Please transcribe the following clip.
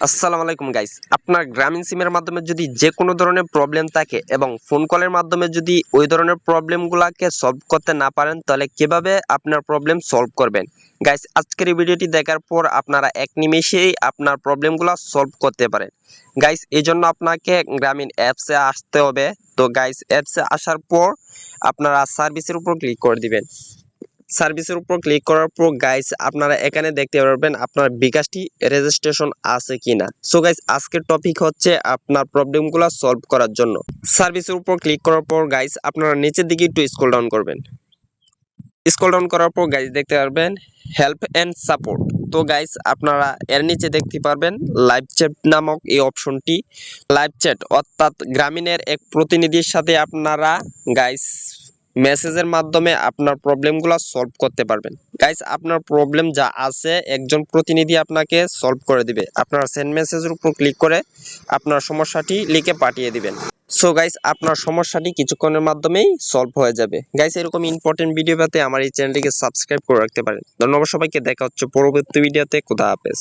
আসসালামু আলাইকুম গাইস আপনার গ্রামীণ সিমের মাধ্যমে যদি যে কোনো ধরনের প্রবলেম থাকে এবং ফোন কলের মাধ্যমে যদি ওই ধরনের প্রবলেমগুলোকে সলভ করতে না পারেন, তাহলে কীভাবে আপনার প্রবলেম সলভ করবেন? গাইস আজকের এই ভিডিওটি দেখার পর আপনারা এক নিমেষেই আপনার প্রবলেমগুলো সলভ করতে পারেন। গাইস এই জন্য আপনাকে গ্রামীণ অ্যাপসে আসতে হবে। তো গাইস অ্যাপসে আসার পর আপনারা সার্ভিসের উপর ক্লিক করে দিবেন। সার্ভিসের উপর ক্লিক করার পর গাইস আপনারা এখানে দেখতে পারবেন আপনার বিকাশটি রেজিস্ট্রেশন আছে কিনা। সো গাইস আজকের টপিক হচ্ছে আপনার প্রবলেমগুলো সলভ করার জন্য। সার্ভিসের উপর ক্লিক করার পর গাইস আপনারা নিচের দিকে একটু স্ক্রল ডাউন করবেন। স্ক্রল ডাউন করার পর গাইস দেখতে পারবেন হেল্প অ্যান্ড সাপোর্ট তো গাইস আপনারা এর নিচে দেখতে পারবেন লাইভ চ্যাট নামক এই অপশনটি লাইভ চ্যাট অর্থাৎ গ্রামীণের এক প্রতিনিধির সাথে আপনারা গাইস মেসেজের মাধ্যমে আপনার প্রবলেমগুলো সলভ করতে পারবেন। গাইস আপনার প্রবলেম যা আছে, একজন প্রতিনিধি আপনাকে সলভ করে দিবে। আপনারা সেন্ড মেসেজের উপর ক্লিক করে আপনার সমস্যাটি লিখে পাঠিয়ে দিবেন। সো গাইস আপনার সমস্যাটি কিছুক্ষণের মাধ্যমেই সলভ হয়ে যাবে। গাইস এরকম ইম্পর্টেন্ট ভিডিও পেতে আমার এই চ্যানেলটিকে সাবস্ক্রাইব করে রাখতে পারেন। ধন্যবাদ সবাইকে। দেখা হচ্ছে পরবর্তী ভিডিওতে খুদা হাফেজ।